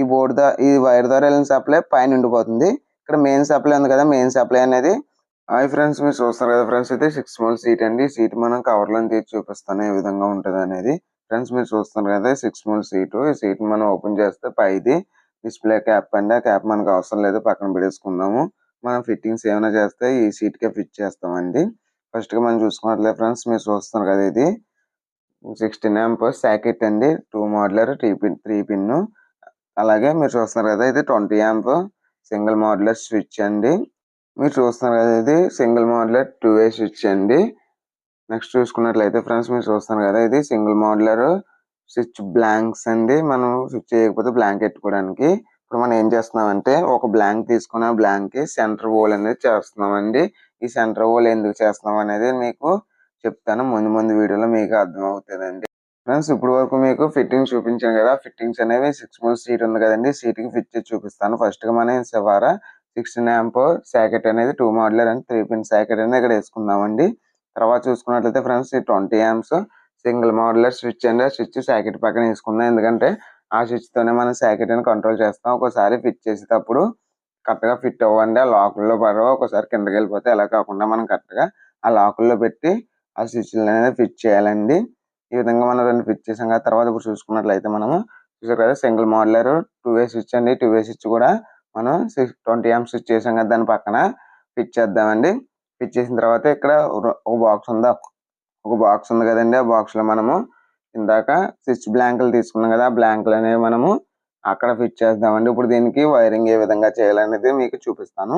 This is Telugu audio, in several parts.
ఈ బోర్డు ద్వారా ఈ వైర్ ద్వారా వెళ్ళిన సప్లై పైన ఉండిపోతుంది. ఇక్కడ మెయిన్ సప్లై ఉంది కదా మెయిన్ సప్లై అనేది. హాయ్ ఫ్రెండ్స్ మీరు చూస్తారు కదా ఫ్రెండ్స్ అయితే సిక్స్ మోల్ సీట్ అండి. సీట్ మనం కవర్లో తీసి చూపిస్తాను ఏ విధంగా ఉంటుంది అనేది. ఫ్రెండ్స్ మీరు చూస్తున్నారు కదా సిక్స్ మోల్ సీట్ ఈ సీట్ మనం ఓపెన్ చేస్తే పైది డిస్ప్లే క్యాప్ అండి. ఆ క్యాప్ మనకు అవసరం లేదు పక్కన పెట్టేసుకుందాము. మనం ఫిట్టింగ్స్ ఏమైనా చేస్తే ఈ సీట్ కే ఫిట్ చేస్తామండి ఫస్ట్గా మనం చూసుకున్నట్లే ఫ్రెండ్స్ మీరు చూస్తున్నారు కదా ఇది. సిక్స్టీన్ ఎంప్ సాకెట్ అండి. Two modular three pin three pin అలాగే మీరు చూస్తున్నారు కదా ఇది twenty amp single modular switch అండి. మీరు చూస్తున్నారు కదా ఇది single modular two way switch అండి. నెక్స్ట్ చూసుకున్నట్లయితే ఫ్రెండ్స్ మీరు చూస్తున్నారు కదా ఇది సింగిల్ మోడలర్ స్విచ్ బ్లాంక్స్ అండి. మనం స్విచ్ చేయకపోతే బ్లాంక్ పెట్టుకోవడానికి ఇప్పుడు మనం ఏం చేస్తున్నామంటే ఒక బ్లాంక్ తీసుకుని ఆ బ్లాంక్ సెంటర్ హోల్ అనేది చేస్తున్నామండి. ఈ సెంటర్ హోల్ ఎందుకు చేస్తున్నాం అనేది మీకు చెప్తాను. ముందు ముందు వీడియోలో మీకు అర్థమవుతుందండి. ఫ్రెండ్స్ ఇప్పుడు వరకు మీకు ఫిట్టింగ్ చూపించాను కదా. ఫిట్టింగ్స్ అనేవి సిక్స్ మంత్స్ సీట్ ఉంది కదండి. సీట్కి ఫిట్ చేసి చూపిస్తాను. ఫస్ట్ మనం సెవారా సిక్స్టీన్ యాంప్ సాకెట్ అనేది two modular and three pin socket అనేది ఇక్కడ వేసుకుందామండి. తర్వాత చూసుకున్నట్లయితే ఫ్రెండ్స్ ఈ twenty amps single modular switch అండి స్విచ్ సాకెట్ పక్కన వేసుకుందాం. ఎందుకంటే ఆ స్విచ్ తోనే మనం సాకెట్ అని కంట్రోల్ చేస్తాం. ఒకసారి ఫిట్ చేసేటప్పుడు కరెక్ట్గా ఫిట్ అవ్వండి. ఆ లాకుల్లో పడవ. ఒకసారి కిందకి వెళ్ళిపోతే ఎలా కాకుండా మనం కరెక్ట్గా ఆ లాకుల్లో పెట్టి ఆ స్విచ్ అనేది ఫిట్ చేయాలండి. ఈ విధంగా మనం రెండు ఫిట్ చేసాం కదా తర్వాత ఇప్పుడు చూసుకున్నట్లయితే మనము చూసారు కదా single modular two way switch అండి. టూ వే స్విచ్ కూడా మనం సిక్స్ ట్వంటీ ఎం స్విచ్ చేసాం కదా దాని పక్కన ఫిట్ చేద్దామండి. ఫిట్ చేసిన తర్వాత ఇక్కడ ఒక బాక్స్ ఉందా? ఒక బాక్స్ ఉంది కదండి. ఆ బాక్స్లో మనము ఇందాక స్విచ్ బ్లాంకులు తీసుకున్నాం కదా ఆ బ్లాంకులు అనేవి మనము అక్కడ ఫిట్ చేద్దామండి. ఇప్పుడు దీనికి వైరింగ్ ఏ విధంగా చేయాలనేది మీకు చూపిస్తాను.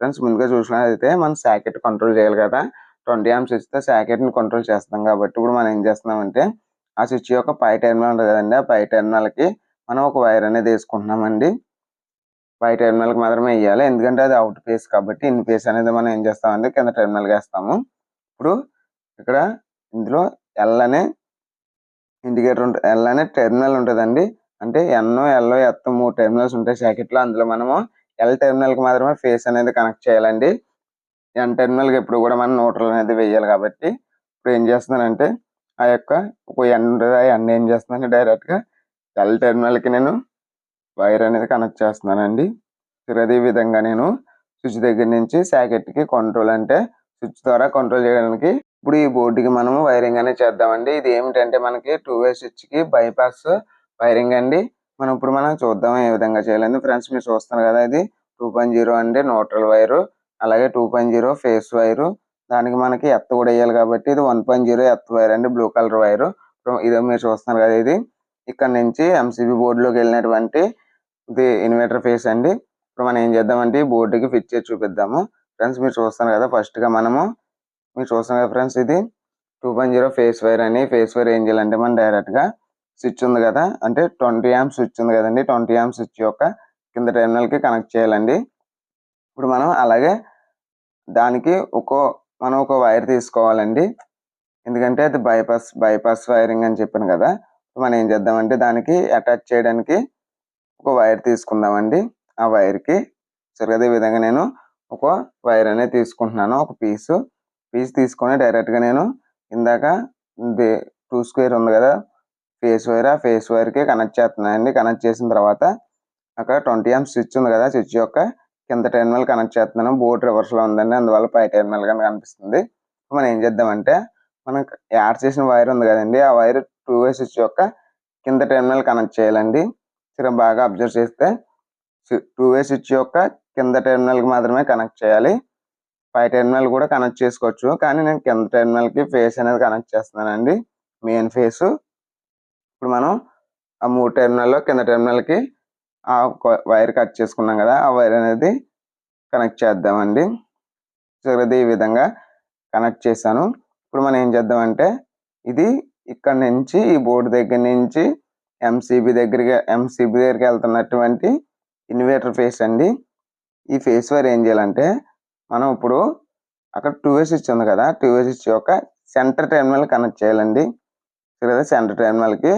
ఫ్రెండ్స్ ముందుగా చూసినట్లయితే మనం సాకెట్ కంట్రోల్ చేయాలి కదా. ట్వంటీ ఆమ్స్ ఇస్తే సాకెట్ని కంట్రోల్ చేస్తాం కాబట్టి ఇప్పుడు మనం ఏం చేస్తున్నామంటే ఆ స్విచ్ యొక్క పై టెర్మినల్ ఉంటుంది కదండి ఆ పై టెర్మినల్కి మనం ఒక వైర్ అనేది వేసుకుంటున్నామండి. పై టెర్మినల్కి మాత్రమే వేయాలి ఎందుకంటే అది అవుట్ ఫేస్ కాబట్టి ఇన్ ఫేస్ అనేది మనం ఏం చేస్తామండి కింద టెర్మినల్ వేస్తాము. ఇప్పుడు ఇక్కడ ఇందులో ఎల్ అనే ఇండికేటర్ ఉంటుంది ఎల్ అనే టెర్మినల్ ఉంటుందండి. అంటే ఎన్నో ఎల్లో ఎత్త మూడు టెర్మినల్స్ ఉంటాయి సాకెట్లో అందులో మనము ఎల్ టెర్మినల్కి మాత్రమే ఫేస్ అనేది కనెక్ట్ చేయాలండి. ఎన్ టెర్మినల్కి ఎప్పుడు కూడా మనం న్యూట్రల్ అనేది వేయాలి కాబట్టి ఇప్పుడు ఏం చేస్తున్నానంటే ఆ యొక్క ఒక ఎండ ఉంటుంది ఆ ఏం చేస్తున్నాను డైరెక్ట్గా ఎల్ టెర్మినల్కి నేను వైర్ అనేది కనెక్ట్ చేస్తున్నానండి. అదే విధంగా నేను స్విచ్ దగ్గర నుంచి సాకెట్కి కంట్రోల్ అంటే స్విచ్ ద్వారా కంట్రోల్ చేయడానికి ఇప్పుడు ఈ బోర్డుకి మనము వైరింగ్ అనేది చేద్దామండి. ఇది ఏమిటంటే మనకి టూ వే స్విచ్కి బైపాస్ వైరింగ్ అండి. మనం ఇప్పుడు మనం చూద్దాం ఏ విధంగా చేయాలండి ఫ్రెండ్స్ మీరు చూస్తున్నారు కదా ఇది టూ పాయింట్ జీరో అంటే న్యూట్రల్ వైరు అలాగే two point zero phase wire దానికి మనకి ఎత్త కూడా వేయాలి కాబట్టి ఇది one point zero earth wire అండి బ్లూ కలర్ వైరు ఇదే మీరు చూస్తున్నారు కదా ఇది. ఇక్కడ నుంచి ఎంసీబీ బోర్డులోకి వెళ్ళినటువంటి ఇది ఇన్వర్టర్ ఫేస్ అండి. ఇప్పుడు మనం ఏం చేద్దామంటే ఈ బోర్డుకి ఫిట్ చేసి చూపిద్దాము. ఫ్రెండ్స్ మీరు చూస్తున్నారు కదా ఫస్ట్గా మనము మీరు చూస్తున్నారు కదా ఫ్రెండ్స్ ఇది two point zero phase wire అని. ఫేస్ వైర్ ఏం చేయాలంటే మనం డైరెక్ట్గా స్విచ్ ఉంది కదా అంటే ట్వంటీ యామ్ స్విచ్ ఉంది కదండి. ట్వంటీ యామ్ స్విచ్ యొక్క కింద టెర్మినల్కి కనెక్ట్ చేయాలండి. ఇప్పుడు మనం అలాగే దానికి ఒక మనం ఒక వైర్ తీసుకోవాలండి. ఎందుకంటే అది బైపాస్ బైపాస్ వైరింగ్ అని చెప్పాను కదా. మనం ఏం చేద్దామంటే దానికి అటాచ్ చేయడానికి ఒక వైర్ తీసుకుందామండి. ఆ వైర్కి సరే అదే విధంగా నేను ఒక వైర్ అనేది తీసుకుంటున్నాను ఒక పీస్. పీస్ తీసుకొని డైరెక్ట్గా నేను ఇందాక టూ స్క్వేర్ ఉంది కదా ఫేస్ వైర్ ఆ ఫేస్ వైర్కి కనెక్ట్ చేస్తున్నానండి. కనెక్ట్ చేసిన తర్వాత అక్కడ ట్వంటీ ఎం స్విచ్ ఉంది కదా స్విచ్ యొక్క కింద టెర్మినల్ కనెక్ట్ చేస్తున్నాను. బోర్డ్ రివర్స్లో ఉందండి. అందువల్ల పై టెర్మినల్ కానీ కనిపిస్తుంది. మనం ఏం చేద్దామంటే మనం యాడ్ చేసిన వైర్ ఉంది కదండి. ఆ వైర్ టూ వే స్విచ్ యొక్క కింద టెర్మినల్ కనెక్ట్ చేయాలండి. సరే బాగా అబ్జర్వ్ చేస్తే టూ వే స్విచ్ యొక్క కింద టెర్మినల్కి మాత్రమే కనెక్ట్ చేయాలి. పై టెర్మినల్ కూడా కనెక్ట్ చేసుకోవచ్చు. కానీ నేను కింద టెర్మినల్కి ఫేస్ అనేది కనెక్ట్ చేస్తున్నానండి. మెయిన్ ఫేస్ ఇప్పుడు మనం ఆ మూడు టెర్మినల్లో కింద టెర్మినల్కి ఆ వైర్ కట్ చేసుకున్నాం కదా ఆ వైర్ అనేది కనెక్ట్ చేద్దామండి. సో ఇది ఈ విధంగా కనెక్ట్ చేశాను. ఇప్పుడు మనం ఏం చేద్దామంటే ఇది ఇక్కడ నుంచి ఈ బోర్డు దగ్గర నుంచి ఎంసీబీ దగ్గరికి ఎంసీబీ దగ్గరికి వెళ్తున్నటువంటి ఇన్వర్టర్ ఫేస్ అండి. ఈ ఫేస్ వైర్ ఏం చేయాలంటే మనం ఇప్పుడు అక్కడ టూ వే స్విచ్ ఉంది కదా టూ వే స్విచ్ యొక్క సెంటర్ టెర్మినల్ కనెక్ట్ చేయాలండి. కదా సెంటర్ టెర్మినల్కి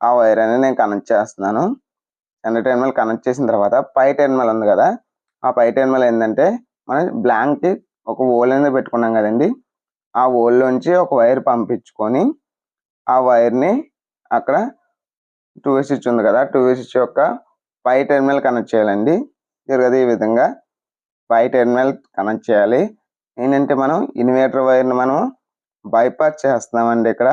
ఆ వైర్ అనేది నేను కనెక్ట్ చేస్తున్నాను. సెంటర్ టెర్మినల్ కనెక్ట్ చేసిన తర్వాత పై టెర్మినల్ ఉంది కదా ఆ పై టెర్మినల్ ఏంటంటే మనం బ్లాంక్కి ఒక ఓల్ అనేది పెట్టుకున్నాం కదండి. ఆ ఓల్లోంచి ఒక వైర్ పంపించుకొని ఆ వైర్ని అక్కడ టూ వే స్విచ్ ఉంది కదా టూ వే స్విచ్ యొక్క పై టెర్మినల్ కనెక్ట్ చేయాలండి. జరగదు ఈ విధంగా పై టెర్మినల్ కనెక్ట్ చేయాలి. ఏంటంటే మనం ఇన్వర్టర్ వైర్ని మనం బైపాస్ చేస్తున్నామండి ఇక్కడ.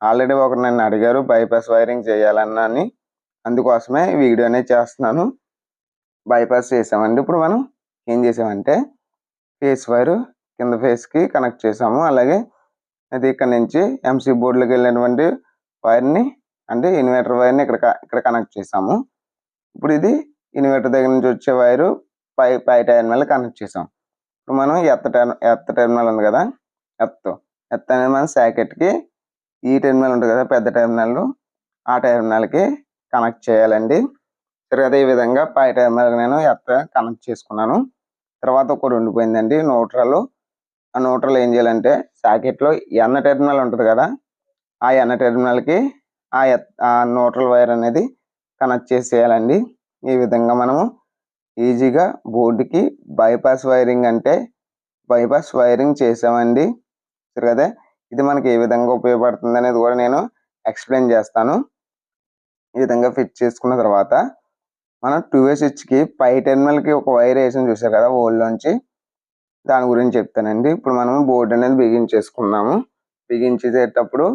ఆల్రెడీ ఒకరు నన్ను అడిగారు బైపాస్ వైరింగ్ చేయాలన్నా అని. అందుకోసమే వీడియో అనేది చేస్తున్నాను. బైపాస్ చేసామండి. ఇప్పుడు మనం ఏం చేసామంటే ఫేస్ వైరు కింద ఫేస్కి కనెక్ట్ చేసాము. అలాగే అది ఇక్కడ నుంచి ఎంసీ బోర్డులోకి వెళ్ళినటువంటి వైర్ని అంటే ఇన్వర్టర్ వైర్ని ఇక్కడ ఇక్కడ కనెక్ట్ చేసాము. ఇప్పుడు ఇది ఇన్వర్టర్ దగ్గర నుంచి వచ్చే వైరు పై పై టెర్మినల్ కనెక్ట్ చేసాం. ఇప్పుడు మనం ఎత్త టైర్ ఎత్త టెర్మినల్ ఉంది కదా ఎత్త. ఎత్త అనేది మన సాకెట్కి ఈ టెర్మినల్ ఉంటుంది కదా పెద్ద టెర్మినల్ ఆ టెర్మినల్కి కనెక్ట్ చేయాలండి. సరే ఈ విధంగా పై టెర్మినల్ నేను ఎత్త కనెక్ట్ చేసుకున్నాను. తర్వాత ఒకటి ఉండిపోయిందండి న్యూట్రల్. ఆ న్యూట్రల్ ఏం చేయాలంటే సాకెట్లో ఎన్న టెర్మినల్ ఉంటుంది కదా ఆ ఎన్న టెర్మినల్కి ఆ ఎత్ ఆ న్యూట్రల్ వైర్ అనేది కనెక్ట్ చేసేయాలండి. ఈ విధంగా మనము ఈజీగా బోర్డుకి బైపాస్ వైరింగ్ అంటే బైపాస్ వైరింగ్ చేసామండి. సరే కదా ఇది మనకి ఏ విధంగా ఉపయోగపడుతుంది అనేది కూడా నేను ఎక్స్ప్లెయిన్ చేస్తాను. ఈ విధంగా ఫిట్ చేసుకున్న తర్వాత మనం టూ వే స్విచ్కి పై టెర్మినల్కి ఒక వైర్ వేసి చూసారు కదా ఓల్డ్లోంచి దాని గురించి చెప్తానండి. ఇప్పుడు మనం బోర్డు అనేది బిగించేసుకున్నాము బిగించేసేటప్పుడు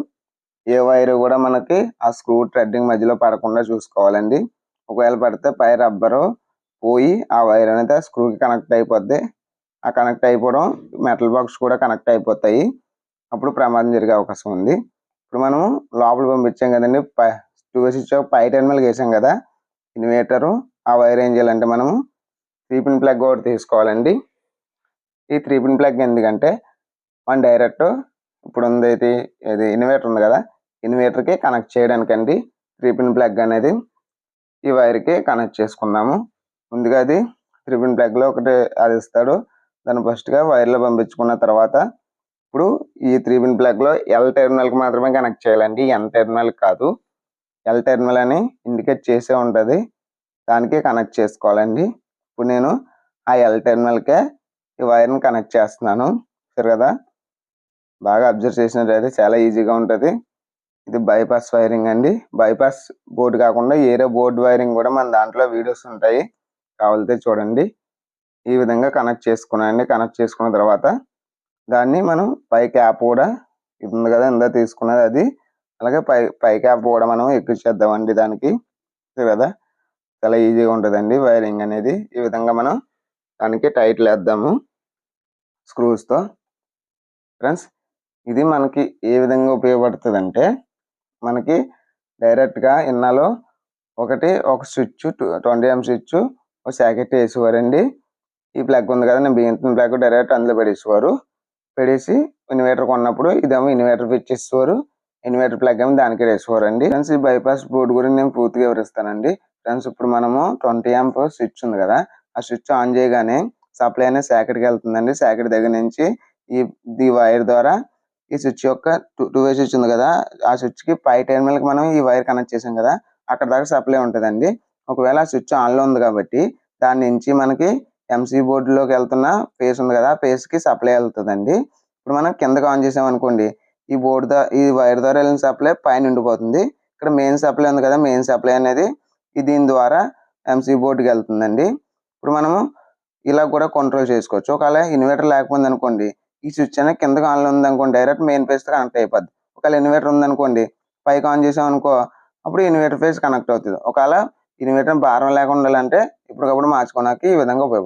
ఏ వైర్ కూడా మనకి ఆ స్క్రూ థ్రెడ్డింగ్ మధ్యలో పడకుండా చూసుకోవాలండి. ఒకవేళ పడితే పై రబ్బరు పోయి ఆ వైర్ అనేది ఆ స్క్రూకి కనెక్ట్ అయిపోద్ది. ఆ కనెక్ట్ అయిపోవడం మెటల్ బాక్స్ కూడా కనెక్ట్ అయిపోతాయి. అప్పుడు ప్రమాదం జరిగే అవకాశం ఉంది. ఇప్పుడు మనము లోపల పంపించాం కదండి పై టూ స్విచ్ పై టెర్మినల్ వేసాం కదా ఇన్వేటరు ఆ వైర్ ఏం చేయాలంటే మనము త్రీ పిన్ ప్లగ్ ఒకటి తీసుకోవాలండి. ఈ త్రీ పిన్ ప్లగ్ ఎందుకంటే మనం డైరెక్ట్ ఇప్పుడు ఉంది ఇది ఇది ఇన్వర్టర్ ఉంది కదా ఇన్వర్టర్కి కనెక్ట్ చేయడానికండి త్రీ పిన్ ప్లగ్ అనేది ఈ వైర్కి కనెక్ట్ చేసుకున్నాము ముందుగా అది త్రీ పిన్ ప్లగ్లో ఒకటి అది ఇస్తాడు దాన్ని ఫస్ట్గా వైర్లో పంపించుకున్న తర్వాత ఇప్పుడు ఈ త్రీ పిన్ ప్లగ్లో ఎల్ టెర్మినల్కి మాత్రమే కనెక్ట్ చేయాలండి ఎన్ టెర్మినల్ కాదు. ఎల్ టెర్మినల్ అని ఇండికేట్ చేసే ఉంటుంది. దానికి కనెక్ట్ చేసుకోవాలండి. ఇప్పుడు నేను ఆ ఎల్ టెర్మినల్కే ఈ వైర్ని కనెక్ట్ చేస్తున్నాను. సరే కదా? బాగా అబ్జర్వ్ చేసినట్లయితే చాలా ఈజీగా ఉంటుంది. ఇది బైపాస్ వైరింగ్ అండి. బైపాస్ బోర్డు కాకుండా ఏరే బోర్డు వైరింగ్ కూడా మన దాంట్లో వీడియోస్ ఉంటాయి. కావాలితే చూడండి. ఈ విధంగా కనెక్ట్ చేసుకున్నానండి. కనెక్ట్ చేసుకున్న తర్వాత దాన్ని మనం పై క్యాప్ కూడా ఇది ఉంది కదా ఇందా తీసుకున్నది అది. అలాగే పై పై క్యాప్ కూడా మనం ఎక్కించేద్దామండి దానికి. కదా? చాలా ఈజీగా ఉంటుందండి వైరింగ్ అనేది. ఈ విధంగా మనం దానికి టైట్లు వేద్దాము స్క్రూస్తో ఫ్రెండ్స్ ఇది మనకి ఏ విధంగా ఉపయోగపడుతుంది అంటే మనకి డైరెక్ట్గా ఇన్నాలో ఒకటి ఒక స్విచ్ ట్వంటీ ఎం స్విచ్ ఒక సాకెట్ వేసేవారండి. ఈ ప్లగ్ ఉంది కదా నేను బియ్యం ప్లగ్ డైరెక్ట్ అందులో పెడేసేవారు పెడేసి ఇన్వర్టర్ కొన్నప్పుడు ఇదేమో ఇన్వర్టర్ ఫిట్ చేసేవారు ఇన్వర్టర్ ప్లగ్ ఏమి దానికి వేసుకోరండి అండి. ఫ్రెండ్స్ ఈ బైపాస్ బోర్డు గురించి నేను పూర్తిగా వివరిస్తానండి. ఫ్రెండ్స్ ఇప్పుడు మనము ట్వంటీ ఎంప్ స్విచ్ ఉంది కదా ఆ స్విచ్ ఆన్ చేయగానే సప్లై అనేది శాకెట్కి వెళ్తుందండి. శాకెట్ దగ్గర నుంచి ఈ ఈ వైర్ ద్వారా ఈ స్విచ్ యొక్క టూ టూ వే స్విచ్ ఉంది కదా ఆ స్విచ్కి పై టెర్మినల్కి మనం ఈ వైర్ కనెక్ట్ చేసాం కదా అక్కడ దాకా సప్లై ఉంటుందండి. ఒకవేళ ఆ స్విచ్ ఆన్లో ఉంది కాబట్టి దాని నుంచి మనకి ఎంసీ బోర్డులోకి వెళ్తున్న ఫేస్ ఉంది కదా ఫేస్కి సప్లై వెళ్తుందండి. ఇప్పుడు మనం కిందకి ఆన్ చేసాం అనుకోండి ఈ బోర్డు ద్వారా ఈ వైర్ ద్వారా వెళ్ళిన సప్లై పైన ఉండిపోతుంది. ఇక్కడ మెయిన్ సప్లై ఉంది కదా మెయిన్ సప్లై అనేది దీని ద్వారా ఎంసీ బోర్డుకి వెళ్తుందండి. ఇప్పుడు మనము ఇలా కూడా కంట్రోల్ చేసుకోవచ్చు. ఒకవేళ ఇన్వర్టర్ లేకపోయింది అనుకోండి ఈ స్విచ్ అనేది కిందకి ఆన్లో ఉంది అనుకోండి డైరెక్ట్ మెయిన్ ఫేస్ కనెక్ట్ అయిపోద్ది. ఒకవేళ ఇన్వర్టర్ ఉందనుకోండి పైకి ఆన్ చేసాం అనుకో అప్పుడు ఇన్వర్టర్ ఫేస్ కనెక్ట్ అవుతుంది. ఒకవేళ ఇన్వర్టర్ భారం లేకుండా ఉండాలంటే ఇప్పటికప్పుడు మార్చుకోవడానికి ఈ విధంగా ఉపయోగపడుతుంది.